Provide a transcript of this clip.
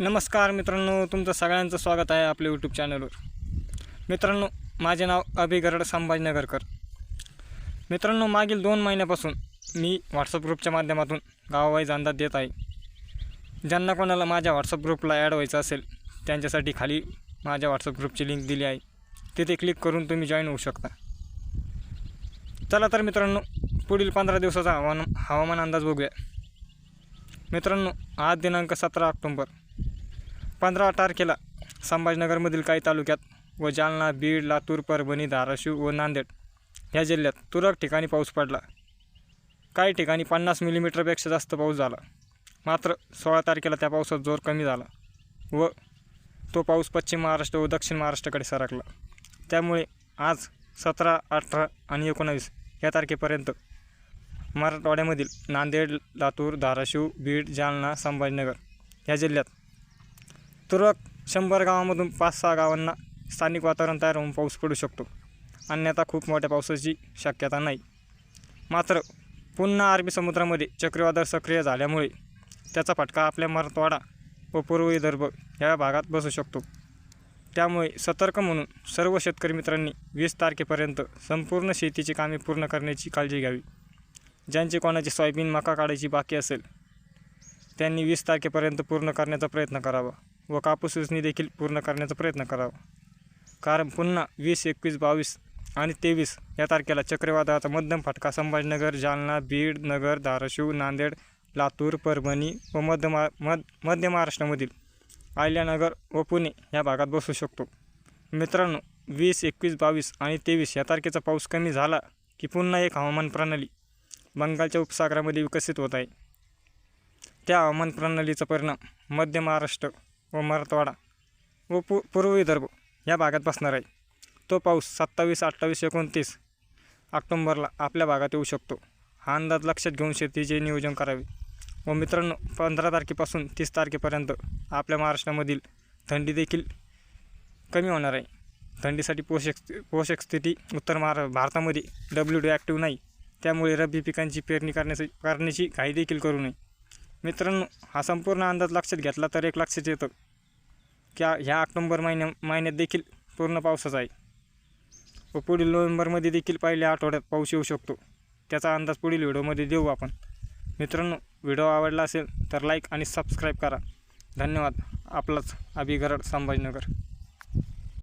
नमस्कार मित्रांनो तुमचं सगळ्यांचं स्वागत आहे आपल्या यूट्यूब चॅनलवर मित्रांनो माझे नाव अभिगरड संभाजीनगरकर. मित्रांनो मागील दोन महिन्यापासून मी व्हॉट्सअप ग्रुपच्या माध्यमातून गावावाईज अंदाज देत आहे. ज्यांना कोणाला माझ्या व्हॉट्सअप ग्रुपला ॲड व्हायचं असेल त्यांच्यासाठी खाली माझ्या व्हॉट्सअप ग्रुपची लिंक दिली आहे. तिथे क्लिक करून तुम्ही जॉईन होऊ शकता. चला तर मित्रांनो पुढील पंधरा दिवसाचा हवामान हवामान अंदाज बघूया. मित्रांनो आज दिनांक सतरा ऑक्टोंबर. पंधरा तारखेला संभाजीनगरमधील काही तालुक्यात व जालना बीड लातूर परभणी धाराशिव व नांदेड ह्या जिल्ह्यात तुरळक ठिकाणी पाऊस पडला. काही ठिकाणी पन्नास मिलीमीटरपेक्षा जास्त पाऊस झाला. मात्र सोळा तारखेला त्या पावसात जोर कमी झाला व तो पाऊस पश्चिम महाराष्ट्र व दक्षिण महाराष्ट्राकडे सरकला. त्यामुळे आज सतरा अठरा आणि एकोणावीस या तारखेपर्यंत मराठवाड्यामधील नांदेड लातूर धाराशिव बीड जालना संभाजीनगर या जिल्ह्यात तुरळक शंभर गावामधून पाच सहा गावांना स्थानिक वातावरण तयार होऊन पाऊस पडू शकतो. अन्यथा खूप मोठ्या पावसाची शक्यता नाही. मात्र पुन्हा अरबी समुद्रामध्ये चक्रीवादळ सक्रिय झाल्यामुळे त्याचा फटका आपल्या मराठवाडा व पूर्व विदर्भ या भागात बसू शकतो. त्यामुळे सतर्क म्हणून सर्व शेतकरी मित्रांनी वीस तारखेपर्यंत संपूर्ण शेतीची कामे पूर्ण करण्याची काळजी घ्यावी. ज्यांची कोणाची सोयाबीन मका काढायची बाकी असेल त्यांनी वीस तारखेपर्यंत पूर्ण करण्याचा प्रयत्न करावा. व कापूस वेचणी देखील पूर्ण करण्याचा प्रयत्न करावा. कारण पुन्हा वीस एकवीस बावीस आणि तेवीस या तारखेला चक्रीवादळाचा मध्यम फटका संभाजीनगर जालना बीड नगर धाराशिव नांदेड लातूर परभणी व मध्य मा मध मध्य महाराष्ट्रामधील आयल्यानगर व पुणे या भागात बसू शकतो. मित्रांनो वीस एकवीस बावीस आणि तेवीस या तारखेचा पाऊस कमी झाला की पुन्हा एक हवामान प्रणाली बंगालच्या उपसागरामध्ये विकसित होत आहे. त्या हवामान प्रणालीचा परिणाम मध्य महाराष्ट्र व मराठवाडा व पू पूर्व विदर्भ या भागात बसणार आहे. तो पाऊस सत्तावीस अठ्ठावीस एकोणतीस ऑक्टोंबरला आपल्या भागात येऊ शकतो. हा अंदाज लक्षात घेऊन शेतीचे नियोजन करावे. व मित्रांनो पंधरा तारखेपासून तीस तारखेपर्यंत आपल्या महाराष्ट्रामधील थंडी देखील कमी होणार आहे. थंडीसाठी पोषक पोषक स्थिती उत्तर महारा भारतामध्ये डब्ल्यू डी ॲक्टिव्ह नाही. त्यामुळे रब्बी पिकांची पेरणी करण्याची करण्याची घाई देखील करू नये. मित्रांनो हा संपूर्ण अंदाज लक्षात घेतला तर एक लक्षात येतं की ह्या ऑक्टोंबर महिन्या महिन्यात देखील पूर्ण पावसाचा आहे. व पुढील नोव्हेंबरमध्ये देखील पहिल्या आठवड्यात पाऊस येऊ शकतो. त्याचा अंदाज पुढील व्हिडिओमध्ये देऊ आपण. मित्रांनो व्हिडिओ आवडला असेल तर लाईक आणि सबस्क्राईब करा. धन्यवाद. आपलाच अभिगरड संभाजीनगर.